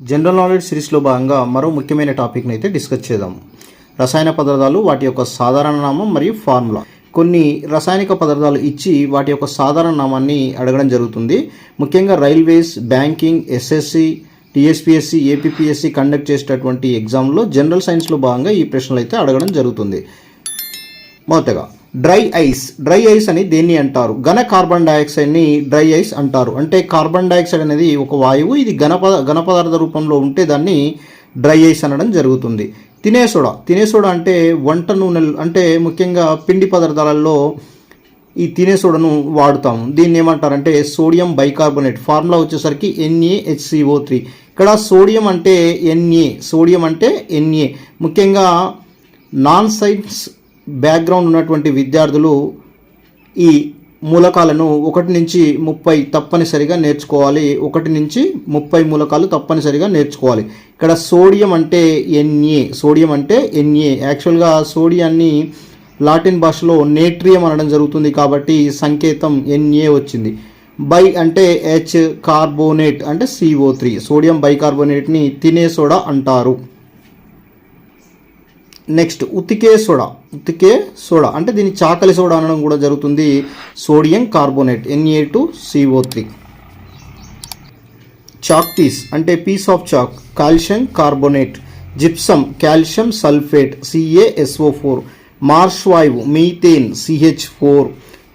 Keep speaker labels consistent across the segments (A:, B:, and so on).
A: General knowledge సిరీస్లో భాగంగా మరో ముఖ్యమైన టాపిక్ని అయితే డిస్కస్ చేద్దాం. రసాయన పదార్థాలు వాటి యొక్క సాధారణ నామం మరియు ఫార్ములా కొన్ని రసాయనిక పదార్థాలు ఇచ్చి వాటి యొక్క సాధారణ నామాన్ని అడగడం జరుగుతుంది. ముఖ్యంగా railways banking SSC TSPSC APPSC conduct చేసేటటువంటి ఎగ్జామ్లో జనరల్ సైన్స్లో భాగంగా ఈ ప్రశ్నలు అయితే అడగడం జరుగుతుంది. మొదటగా డ్రై ఐస్. డ్రై ఐస్ అని దేన్ని అంటారు? ఘన కార్బన్ డైఆక్సైడ్ని డ్రై ఐస్ అంటారు. అంటే కార్బన్ డైఆక్సైడ్ అనేది ఒక వాయువు ఇది ఘన ఘన పదార్థ రూపంలో ఉంటే దాన్ని డ్రై ఐస్ అనడం జరుగుతుంది. తినే సోడా. తినే సోడా అంటే వంట నూనెలు అంటే ముఖ్యంగా పిండి పదార్థాలలో ఈ తినే సోడాను వాడుతాం దీన్ని ఏమంటారంటే సోడియం బైకార్బోనేట్. ఫార్ములా వచ్చేసరికి N A H C O three. ఇక్కడ సోడియం అంటే ఎన్ఏ సోడియం అంటే ఎన్ఏ ముఖ్యంగా నాన్ సైన్స్ బ్యాక్గ్రౌండ్ ఉన్నటువంటి విద్యార్థులు ఈ మూలకాలను ఒకటి నుంచి ముప్పై తప్పనిసరిగా నేర్చుకోవాలి ఒకటి నుంచి ముప్పై మూలకాలు తప్పనిసరిగా నేర్చుకోవాలి. ఇక్కడ సోడియం అంటే ఎన్ఏ సోడియం అంటే ఎన్ఏ యాక్చువల్గా సోడియాన్ని లాటిన్ భాషలో నేట్రియం అనడం జరుగుతుంది కాబట్టి సంకేతం ఎన్ఏ వచ్చింది. బై అంటే హెచ్ కార్బోనేట్ అంటే సిఓ త్రీ సోడియం బైకార్బోనేట్ని తినే సోడా అంటారు. నెక్స్ట్ ఉతికే సోడా. ఉతికే సోడా. అంటే దీన్ని చాకలి సోడా అనడం కూడా జరుగుతుంది. Sodium carbonate NA two CO three chalk piece అంటే piece of chalk calcium carbonate gypsum calcium sulphate CASO four marsh వాయువు methane CH four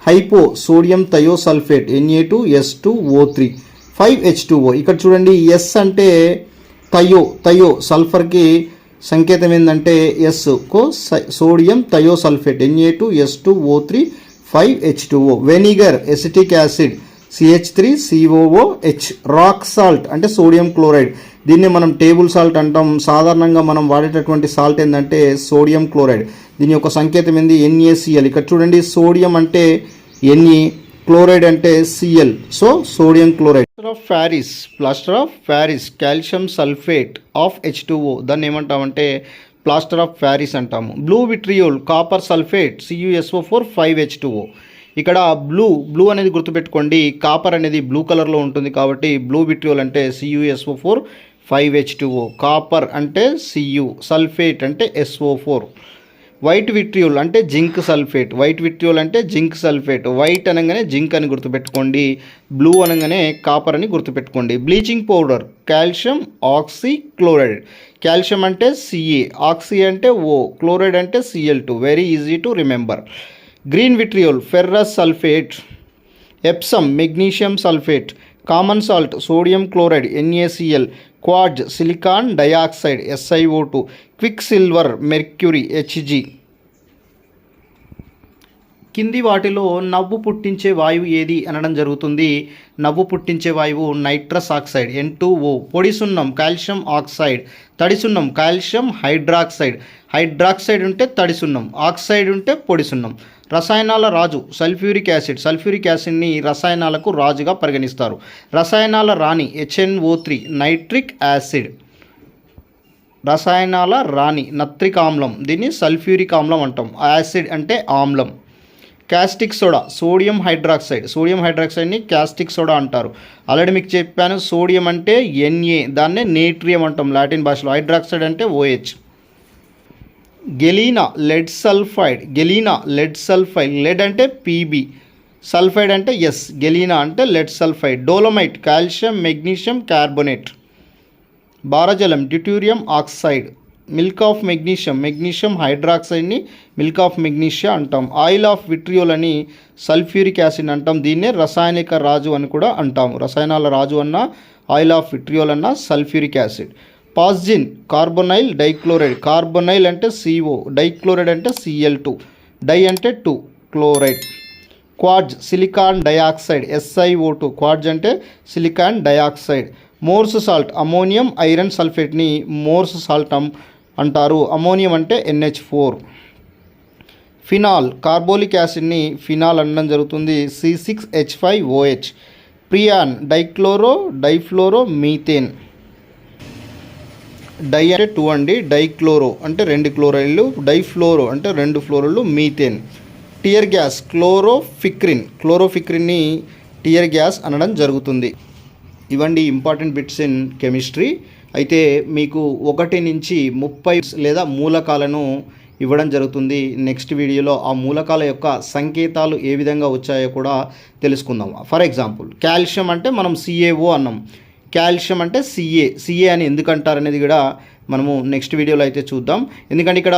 A: hypo sodium thiosulphate NA two S two O three five H two O ఇక్కడ చూడండి S అంటే thio thio సల్ఫర్కి సంకేతం ఏంటంటే ఎస్కో sodium thiosulphate NA two S two O three five H two O vinegar acetic acid CH three COO H rock salt అంటే sodium chloride దీన్ని మనం table salt అంటాం. సాధారణంగా మనం వాడేటటువంటి సాల్ట్ ఏంటంటే సోడియం క్లోరైడ్ దీని యొక్క సంకేతం ఏంది? ఎన్ఏసిఎల్ ఇక్కడ చూడండి సోడియం అంటే ఎన్ఏ క్లోరైడ్ అంటే CL so sodium chloride plaster of Paris plaster of Paris calcium sulphate of H two O దాన్ని ఏమంటామంటే ప్లాస్టర్ ఆఫ్ ప్యారిస్ అంటాము. Blue vitriol copper sulphate CUSO four five H two O ఇక్కడ blue blue అనేది గుర్తుపెట్టుకోండి. Copper అనేది blue కలర్లో ఉంటుంది కాబట్టి బ్లూ విట్రియోల్ అంటే CUSO four five H two O copper అంటే సియు సల్ఫేట్ అంటే ఎస్ఓ ఫోర్ వైట్ విట్రియోల్ అంటే జింక్ సల్ఫేట్. వైట్ విట్రియోల్ అంటే జింక్ సల్ఫేట్. వైట్ అనగానే జింక్ అని గుర్తుపెట్టుకోండి. బ్లూ అనగానే కాపర్ అని గుర్తుపెట్టుకోండి. Bleaching powder calcium oxy chloride calcium అంటే సిఏ ఆక్సీ అంటే ఓ క్లోరైడ్ అంటే CL two very easy to remember green vitriol ferrous sulphate Epsom magnesium sulphate common salt sodium chloride NACL quartz silicon dioxide SIO two quick silver mercury HG. కింది వాటిలో నవ్వు పుట్టించే వాయువు ఏది అనడం జరుగుతుంది. నవ్వు పుట్టించే వాయువు nitrous oxide N two O. పొడి సున్నం కాల్షియం ఆక్సైడ్. తడి సున్నం కాల్షియం హైడ్రాక్సైడ్. హైడ్రాక్సైడ్ ఉంటే తడి సున్నం ఆక్సైడ్ ఉంటే పొడి సున్నం. రసాయనాల రాజు సల్ఫ్యూరిక్ యాసిడ్ సల్ఫ్యూరిక్ యాసిడ్ని రసాయనాలకు రాజుగా పరిగణిస్తారు. రసాయనాల రాణి హెచ్ఎన్ఓ త్రీ నైట్రిక్ యాసిడ్. రసాయనాల రాణి నత్రిక్ ఆమ్లం దీన్ని సల్ఫ్యూరిక్ ఆమ్లం అంటాం. యాసిడ్ అంటే ఆమ్లం. Caustic soda sodium hydroxide. Sodium హైడ్రాక్సైడ్ని caustic soda అంటారు. ఆల్రెడీ మీకు చెప్పాను సోడియం అంటే ఎన్ఏ దాన్నే నేట్రియం అంటాం లాటిన్ భాషలో. హైడ్రాక్సైడ్ అంటే OH galena lead sulphide galena lead sulphide lead అంటే పీబీ సల్ఫైడ్ అంటే ఎస్ గెలీనా అంటే lead sulphide dolomite calcium magnesium carbonate. భారజలం deuterium oxide milk of magnesium magnesium హైడ్రాక్సైడ్ని milk of magnesia అంటాం. Oil of vitriol అని sulphuric acid అంటాం. దీన్నే రసాయనిక రాజు అని కూడా అంటాము రసాయనాల రాజు అన్న ఆయిల్ ఆఫ్ విట్రియోల్ అన్న sulphuric acid. Phosgene carbonyl dichloride. Carbonyl అంటే సిఓ డైక్లోరైడ్ అంటే సిఎల్ టూ డై అంటే two chloride. Quartz silicon dioxide SIO two quartz అంటే silicon dioxide. Mohr's salt ammonium iron సల్ఫేట్ని Mohr's salt అంటారు. అమోనియం అంటే NH four phenol carbolic యాసిడ్ని phenol అనడం జరుగుతుంది. C six H five OH freon dichloro difluoro methane. Di అంటే two అండి dichloro అంటే రెండు క్లోరైడ్లు డైఫ్లోరో అంటే రెండు ఫ్లోరైడ్లు methane. Tear gas chloropicrin. క్లోరోఫిక్రిన్ని tear gas అనడం జరుగుతుంది. ఇవండి ఇంపార్టెంట్ బిట్స్ ఇన్ కెమిస్ట్రీ అయితే మీకు ఒకటి నుంచి ముప్పై లేదా మూలకాలను ఇవ్వడం జరుగుతుంది. నెక్స్ట్ వీడియోలో ఆ మూలకాల యొక్క సంకేతాలు ఏ విధంగా వచ్చాయో కూడా తెలుసుకుందాం. ఫర్ ఎగ్జాంపుల్ కాల్షియం అంటే మనం సిఏఓ అన్నాం. కాల్షియం అంటే సిఏ సిఏ అని ఎందుకు అంటారు అనేది కూడా మనము నెక్స్ట్ వీడియోలో అయితే చూద్దాం. ఎందుకంటే ఇక్కడ